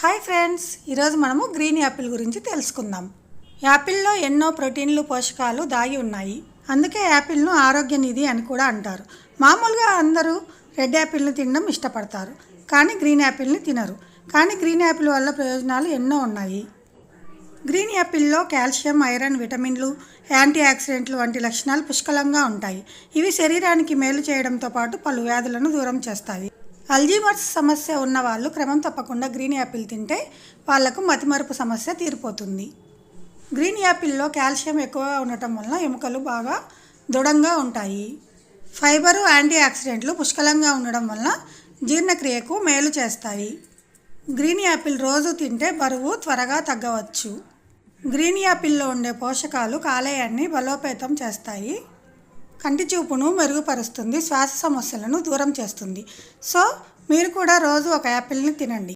Hi friends ఈరోజు మనము green Apple గురించి తెలుసుకుందాం. యాపిల్లో ఎన్నో ప్రోటీన్లు పోషకాలు దాగి ఉన్నాయి. అందుకే యాపిల్ను ఆరోగ్య నిధి అని కూడా అంటారు. మామూలుగా అందరూ రెడ్ యాపిల్ని తినడం ఇష్టపడతారు కానీ గ్రీన్ యాపిల్ని తినరు. కానీ గ్రీన్ యాపిల్ వల్ల ప్రయోజనాలు ఎన్నో ఉన్నాయి. గ్రీన్ యాపిల్లో కాల్షియం ఐరన్ విటమిన్లు యాంటీ ఆక్సిడెంట్లు వంటి లక్షణాలు పుష్కలంగా ఉంటాయి. ఇవి శరీరానికి మేలు చేయడంతో పాటు పలు వ్యాధులను దూరం చేస్తాయి. అల్జీమర్స్ సమస్య ఉన్న వాళ్ళు క్రమం తప్పకుండా గ్రీన్ యాపిల్ తింటే వాళ్ళకు మతిమరుపు సమస్య తీరిపోతుంది. గ్రీన్ యాపిల్లో కాల్షియం ఎక్కువగా ఉండటం వలన ఎముకలు బాగా దృఢంగా ఉంటాయి. ఫైబరు యాంటీ ఆక్సిడెంట్లు పుష్కలంగా ఉండడం వలన జీర్ణక్రియకు మేలు చేస్తాయి. గ్రీన్ యాపిల్ రోజు తింటే బరువు త్వరగా తగ్గవచ్చు. గ్రీన్ యాపిల్లో ఉండే పోషకాలు కాలేయాన్ని బలోపేతం చేస్తాయి. కంటి చూపును మెరుగుపరుస్తుంది శ్వాస సమస్యలను దూరం చేస్తుంది. సో మీరు కూడా రోజు ఒక యాపిల్ని తినండి.